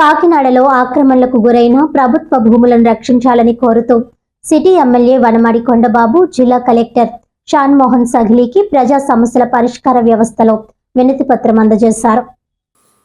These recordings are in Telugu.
కాకినాడలో ఆక్రమణలకు గురైన ప్రభుత్వ భూములను రక్షించాలని కోరుతూ సిటీ ఎమ్మెల్యే వనమాడి కొండబాబు జిల్లా కలెక్టర్ షాన్మోహన్ సఘ్లీకి ప్రజా సమస్యల పరిష్కార వ్యవస్థలో వినతి పత్రం అందజేశారు.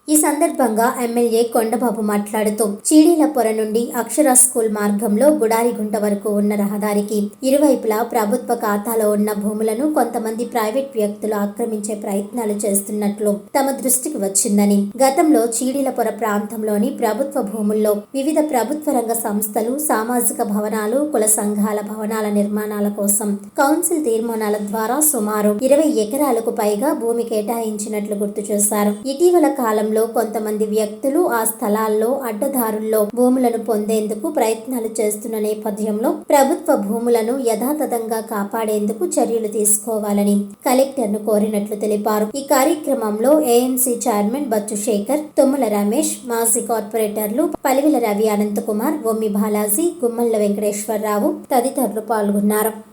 ఈ సందర్భంగా ఎమ్మెల్యే కొండబాబు మాట్లాడుతూ చీడీలపొర నుండి అక్షర స్కూల్ మార్గంలో గుడారిగుంట వరకు ఉన్న రహదారికి ఇరువైపులా ప్రభుత్వ ఖాతాలో ఉన్న భూములను కొంతమంది ప్రైవేట్ వ్యక్తులు ఆక్రమించే ప్రయత్నాలు చేస్తున్నట్లు తమ దృష్టికి వచ్చిందని గతంలో చీడీలపొర ప్రాంతంలోని ప్రభుత్వ భూముల్లో వివిధ ప్రభుత్వ రంగ సంస్థలు సామాజిక భవనాలు కుల సంఘాల భవనాల నిర్మాణాల కోసం కౌన్సిల్ తీర్మానాల ద్వారా సుమారు ఇరవై ఎకరాలకు పైగా భూమి కేటాయించినట్లు గుర్తు చేశారు. ఇటీవల కాలంలో కొంతమంది వ్యక్తులు ఆ స్థలాల్లో అడ్డదారుల్లో భూములను పొందేందుకు ప్రయత్నాలు చేస్తున్న నేపథ్యంలో ప్రభుత్వ భూములను యథాతథంగా కాపాడేందుకు చర్యలు తీసుకోవాలని కలెక్టర్ను కోరినట్లు తెలిపారు. ఈ కార్యక్రమంలో ఏఎంసీ చైర్మన్ బచ్చు శేఖర్ తుమ్మల రమేష్ మాజీ కార్పొరేటర్లు పలివిల రవి అనంతకుమార్ బొమ్మి బాలాజీ గుమ్మల్ల వెంకటేశ్వరరావు తదితరులు పాల్గొన్నారు.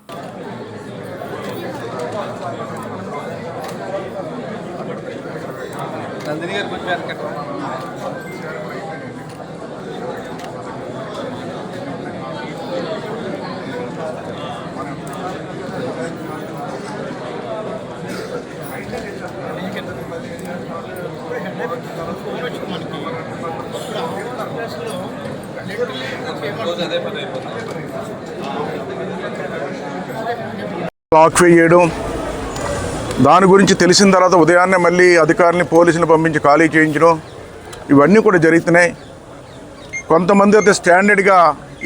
నందిని గారు కొంచెం వెనకట్టు. లాక్ వేయడం దాని గురించి తెలిసిన తర్వాత ఉదయాన్నే మళ్ళీ అధికారులని పోలీసులు పంపించి ఖాళీ చేయించడం ఇవన్నీ కూడా జరుగుతున్నాయి. కొంతమంది అయితే స్టాండర్డ్గా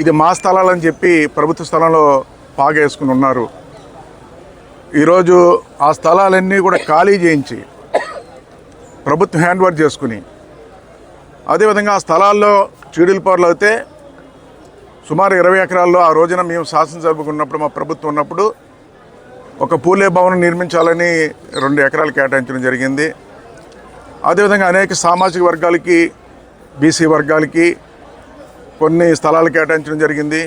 ఇది మా స్థలాలని చెప్పి ప్రభుత్వ స్థలంలో పాగేసుకుని ఉన్నారు. ఈరోజు ఆ స్థలాలన్నీ కూడా ఖాళీ చేయించి ప్రభుత్వం హ్యాండ్ ఓవర్ చేసుకుని అదేవిధంగా ఆ స్థలాల్లో చీడిలపారులు అయితే సుమారు ఇరవై ఎకరాల్లో ఆ రోజున మేము శాసనసభకు ఉన్నప్పుడు మా ప్రభుత్వం ఉన్నప్పుడు ఒక పూలే భవనం నిర్మించాలని రెండు ఎకరాలు కేటాయించడం జరిగింది. అదేవిధంగా అనేక సామాజిక వర్గాలకి బీసీ వర్గాలకి కొన్ని స్థలాలు కేటాయించడం జరిగింది.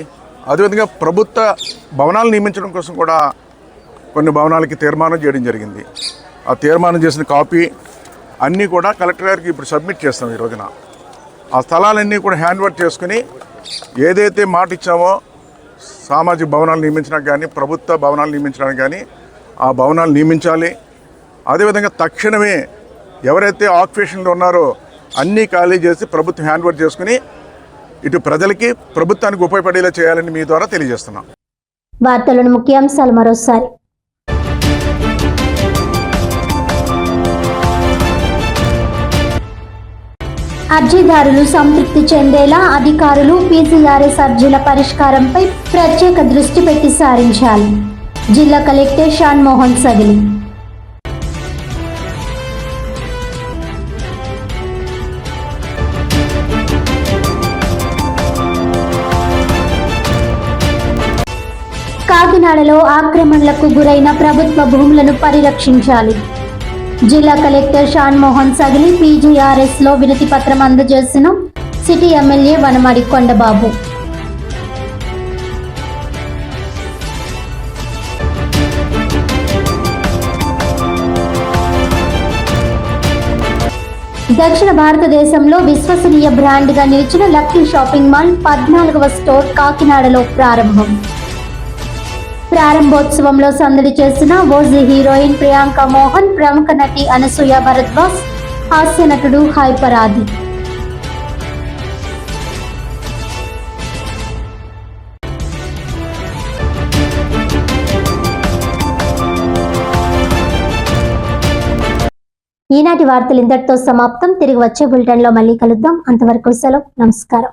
అదేవిధంగా ప్రభుత్వ భవనాలు నియమించడం కోసం కూడా కొన్ని భవనాలకి తీర్మానం చేయడం జరిగింది. ఆ తీర్మానం చేసిన కాపీ అన్నీ కూడా కలెక్టర్ గారికి ఇప్పుడు సబ్మిట్ చేస్తాం ఈ రోజున. ఆ స్థలాలన్నీ కూడా హ్యాండ్ ఓవర్ చేసుకుని ఏదైతే మాట ఇచ్చామో సామాజిక భవనాలు నియమించడానికి కానీ ప్రభుత్వ భవనాలు నియమించడానికి కానీ ఆ భవనాలు నియమించాలి. అదేవిధంగా తక్షణమే ఎవరైతే ఆక్యుపేషన్లో ఉన్నారో అన్నీ ఖాళీ చేసి ప్రభుత్వం హ్యాండ్ ఓవర్ చేసుకుని ఇటు ప్రజలకి ప్రభుత్వానికి ఉపయోగపడేలా చేయాలని మీ ద్వారా తెలియజేస్తున్నాం. వార్తలను ముఖ్యాంశాలు మరోసారి. అర్జీదారులు సంతృప్తి చెందేలా అధికారులు పీసీఆర్ఎస్ అర్జీల పరిష్కారంపై ప్రత్యేక దృష్టి పెట్టి సారించాలి. జిల్లా కలెక్టర్ షాన్ మోహన్ సగిలి. కాకినాడలో ఆక్రమణలకు గురైన ప్రభుత్వ భూములను పరిరక్షించాలి. జిల్లా కలెక్టర్ షాన్ మోహన్ సగిలి పీజీఆర్ఎస్లో వినతి పత్రం అందజేసిన సిటీ ఎమ్మెల్యే వనమడి కొండబాబు. దక్షిణ భారతదేశంలో విశ్వసనీయ బ్రాండ్గా నిలిచిన లక్కీ షాపింగ్ మాల్ పద్నాలుగవ స్టోర్ కాకినాడలో ప్రారంభం. ప్రారంభోత్సవంలో సందడి చేసిన ఓజీ హీరోయిన్ ప్రియాంక మోహన్ ప్రముఖ నటి అనసూయ భరద్వాజ్ హాస్య నటుడు హైపరాధి ఈనాటి వార్తలు ఇంతటితో సమాప్తం. తిరిగి వచ్చే బులెటిన్లో మళ్ళీ కలుద్దాం. అంతవరకు సెలవు. నమస్కారం.